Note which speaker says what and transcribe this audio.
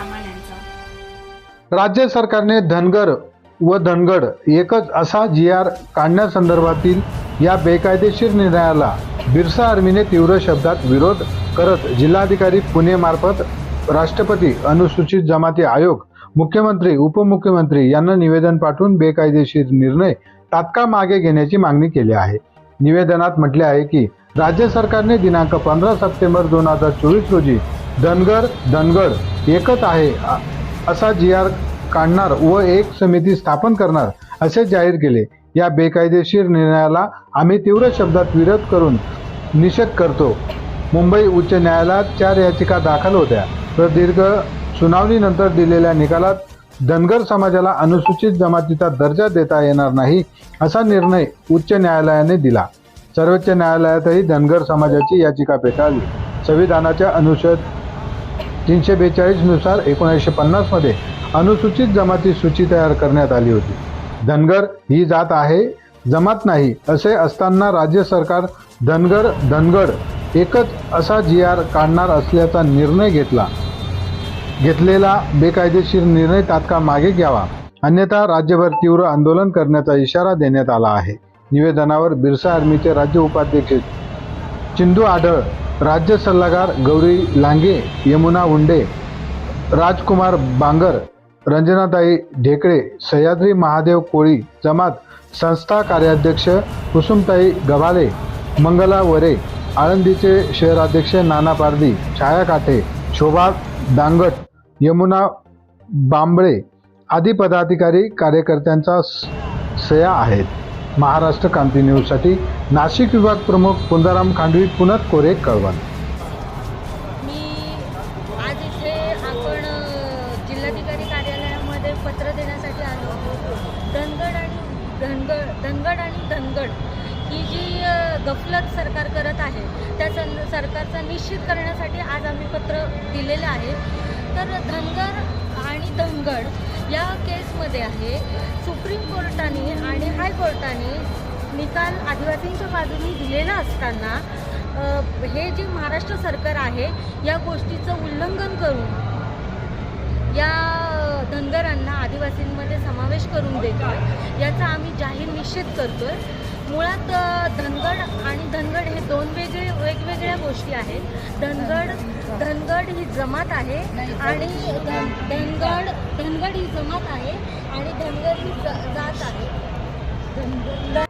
Speaker 1: सर्वसामान्यांचा
Speaker 2: राज्य सरकारने धनगर व धनगड एकच असा जी आर काढण्यासंदर्भातील या बेकायदेशीर निर्णयाला बिरसा आर्मीने तीव्र शब्दात विरोध करत जिल्हाधिकारी पुणे मार्फत राष्ट्रपती अनुसूचित जमाती आयोग मुख्यमंत्री उपमुख्यमंत्री यांना निवेदन पाठवून बेकायदेशीर निर्णय तात्काळ मागे घेण्याची मागणी केली आहे. निवेदनात म्हटले आहे की राज्य सरकारने दिनांक पंधरा सप्टेंबर दोन हजार चोवीस रोजी धनगर धनगड एकच आहे. असा जी आर काढणार व एक समिती स्थापन करणार असे जाहीर केले. या बेकायदेशीर निर्णयाला आम्ही तीव्र शब्दात विरोध करून निषेध करतो. मुंबई उच्च न्यायालयात चार याचिका दाखल होत्या. प्रदीर्घ सुनावणीनंतर दिलेल्या निकालात धनगर समाजाला अनुसूचित जमातीचा दर्जा देता येणार नाही असा निर्णय उच्च न्यायालयाने दिला. सर्वोच्च न्यायालयातही धनगर समाजाची याचिका फेटाळली. संविधानाच्या अनुच्छेद तीनशे बेचाळीसनुसार एकोणीसशे पन्नासमध्ये अनुसूचित जमाती सूची तयार करण्यात आली होती. धनगर ही जात आहे जमात नाही असे असताना राज्य सरकार धनगर धनगड एकच असा जी आर काढणार असल्याचा निर्णय घेतला. घेतलेला बेकायदेशीर निर्णय तात्काळ मागे घ्यावा. अन्यथा राज्यभर तीव्र आंदोलन करण्याचा इशारा देण्यात आला आहे. निवेदनावर बिरसा आर्मीचे राज्य उपाध्यक्ष चिंदू आढळ राज्य सल्लागार गौरी लांगे यमुना उंडे राजकुमार बांगर रंजनाताई ढेकळे सह्याद्री महादेव कोळी जमात संस्था कार्याध्यक्ष कुसुमताई गव्हाले मंगला वरे आळंदीचे शहराध्यक्ष नाना पारदी छाया काठे शोभा दांगट यमुना बांबळे आदी पदाधिकारी कार्यकर्त्यांचा स- सह्या आहेत. महाराष्ट्र क्रांती न्यूजसाठी नाशिक विभाग प्रमुख कुंदाराम खांडवी पुनत कोरे कळवण.
Speaker 3: मी आज इथे आपण जिल्हाधिकारी कार्यालयामध्ये पत्र देण्यासाठी आलो होतो धनगड आणि धनगड धनगड आणि धनगड ही जी अ, गफलत सरकार करत आहे त्या सं सरकारचा निश्चित करण्यासाठी आज आम्ही पत्र दिलेलं आहे. तर धनगर आणि धनगड या केसमध्ये आहे. सुप्रीम कोर्टाने आणि निकाल आदिवासींच्या बाजूने दिलेला असताना हे जे महाराष्ट्र सरकार आहे या गोष्टीचं उल्लंघन करून या धनगरांना आदिवासींमध्ये समावेश करून देतो याचा आम्ही जाहीर निषेध करतोय. मुळात धनगड आणि धनगड हे दोन वेगळे वेगवेगळ्या गोष्टी आहेत. धनगड धनगड ही जमात आहे आणि धन- धनगड धनगड ही जमात आहे आणि धनगर ही जात आहे. धनगड